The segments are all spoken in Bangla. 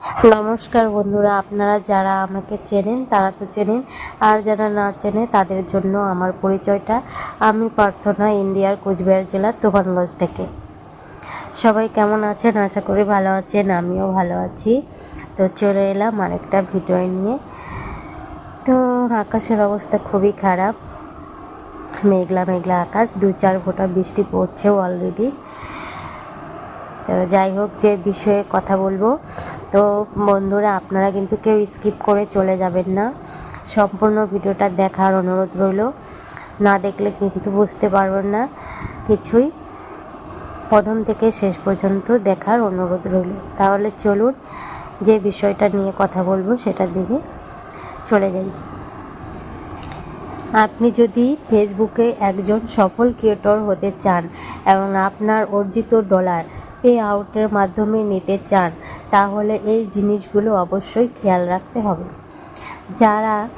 নমস্কার বন্ধুরা, আপনারা যারা আমাকে চেনেন তারা তো চেনেন, আর যারা না চেনে তাদের জন্য আমার পরিচয়টা। আমি প্রার্থনা ইন্ডিয়ার কোচবিহার জেলার তুফানগঞ্জ থেকে। সবাই কেমন আছেন? আশা করি ভালো আছেন, আমিও ভালো আছি। তো চলে এলাম আরেকটা ভিডিও নিয়ে। তো আকাশের অবস্থা খুবই খারাপ। মেঘলা মেঘলা আকাশ, দু চার ফোঁটা বৃষ্টি পড়ছেও অলরেডি যাই হোক, যে বিষয়ে কথা বলব। তো বন্ধুরা, আপনারা কিন্তু কেউ স্কিপ করে চলে যাবেন না। সম্পূর্ণ ভিডিওটা দেখার অনুরোধ রইল। না দেখলে কিন্তু বুঝতে পারবেন না। কিছুই প্রথম থেকে শেষ পর্যন্ত দেখার অনুরোধ রইল। তাহলে চলুন, যে বিষয়টা নিয়ে কথা বলব সেটার দিকে চলে যাই। আপনি যদি ফেসবুকে একজন সফল ক্রিয়েটর হতে চান এবং আপনার অর্জিত ডলার পে আউটের মাধ্যমে নিতে চান, তাহলে এই জিনিসগুলো অবশ্যই খেয়াল রাখতে হবে। যারা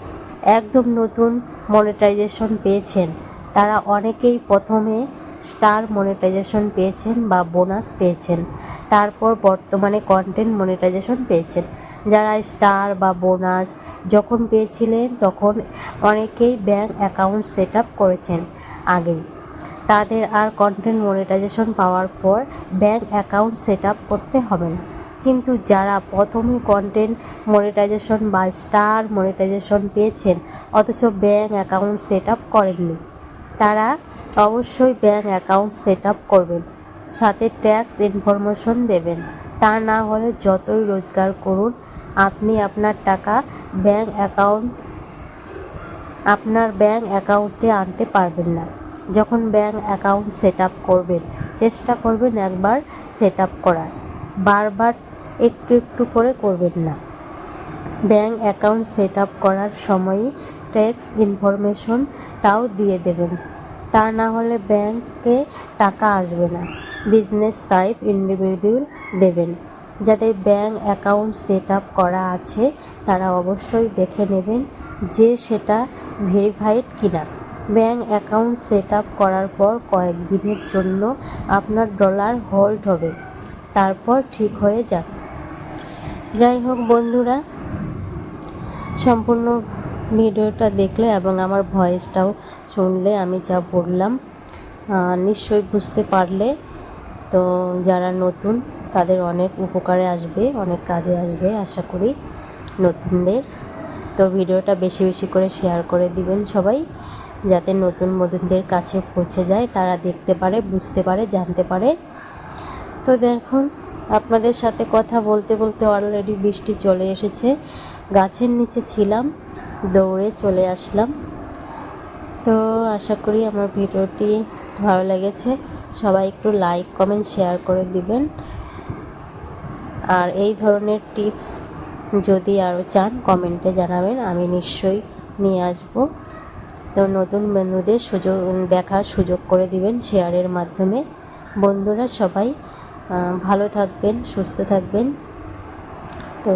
একদম নতুন মনিটাইজেশন পেয়েছেন, তারা অনেকেই প্রথমে স্টার মনিটাইজেশন পেয়েছেন বা বোনাস পেয়েছেন, তারপর বর্তমানে কন্টেন্ট মনিটাইজেশন পেয়েছেন। যারা স্টার বা বোনাস যখন পেয়েছিলেন, তখন অনেকেই ব্যাঙ্ক অ্যাকাউন্ট সেট আপ করেছেন আগেই। তাদের আর কন্টেন্ট মনিটাইজেশন পাওয়ার পর ব্যাঙ্ক অ্যাকাউন্ট সেট আপ করতে হবে না। কিন্তু যারা প্রথমে কন্টেন্ট মনিটাইজেশন বা স্টার মনিটাইজেশন পেয়েছেন, অথচ ব্যাঙ্ক অ্যাকাউন্ট সেট আপ করেননি, তারা অবশ্যই ব্যাঙ্ক অ্যাকাউন্ট সেট আপ করবেন, সাথে ট্যাক্স ইনফরমেশন দেবেন। তা না হলে যতই রোজগার করুন, আপনি আপনার টাকা ব্যাঙ্ক অ্যাকাউন্ট আপনার ব্যাঙ্ক অ্যাকাউন্টে আনতে পারবেন না। যখন ব্যাঙ্ক অ্যাকাউন্ট সেট আপ করবেন, চেষ্টা করবেন একবার সেট আপ করার। বারবার একটু একটু করে করবেন না। ব্যাঙ্ক অ্যাকাউন্ট সেট আপ করার সময়ই ট্যাক্স ইনফরমেশনটাও দিয়ে দেবেন। তা না হলে ব্যাংকে টাকা আসবে না। বিজনেস টাইপ ইন্ডিভিজুয়াল দেবেন। যাদের ব্যাঙ্ক অ্যাকাউন্ট সেট আপ করা আছে, তারা অবশ্যই দেখে নেবেন যে সেটা ভেরিফাইড কিনা। ব্যাঙ্ক অ্যাকাউন্ট সেট আপ করার পর কয়েকদিনের জন্য আপনার ডলার হোল্ড হবে। তারপর ঠিক হয়ে যাবে। যাই হোক বন্ধুরা, সম্পূর্ণ ভিডিওটা দেখলে এবং আমার ভয়েসটাও শুনলে আমি যা বললাম নিশ্চয়ই বুঝতে পারলে। তো যারা নতুন, তাদের অনেক উপকারে আসবে, অনেক কাজে আসবে, আশা করি নতুনদের। তো ভিডিওটা বেশি বেশি করে শেয়ার করে দিবেন সবাই। যাতে নতুন বন্ধুদের কাছে পৌঁছে যায়, তারা দেখতে পারে, বুঝতে পারে, জানতে পারে। তো দেখুন, আপনাদের সাথে কথা বলতে বলতে অলরেডি বৃষ্টি চলে এসেছে। গাছের নিচে ছিলাম, দৌড়ে চলে আসলাম। তো আশা করি আমার ভিডিওটি ভালো লেগেছে। সবাই একটু লাইক কমেন্ট শেয়ার করে দিবেন। আর এই ধরনের টিপস যদি আরও চান কমেন্টে জানাবেন, আমি নিশ্চয়ই নিয়ে আসব। তো নতুন বন্ধুদের সুযোগ দেখার সুযোগ করে দিবেন শেয়ারের মাধ্যমে। বন্ধুরা সবাই ভালো থাকবেন, সুস্থ থাকবেন। তো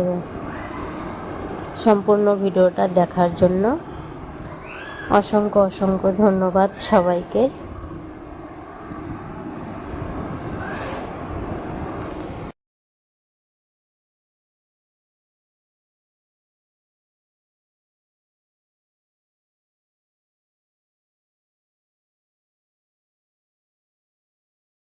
সম্পূর্ণ ভিডিওটা দেখার জন্য অসংখ্য অসংখ্য ধন্যবাদ সবাইকে।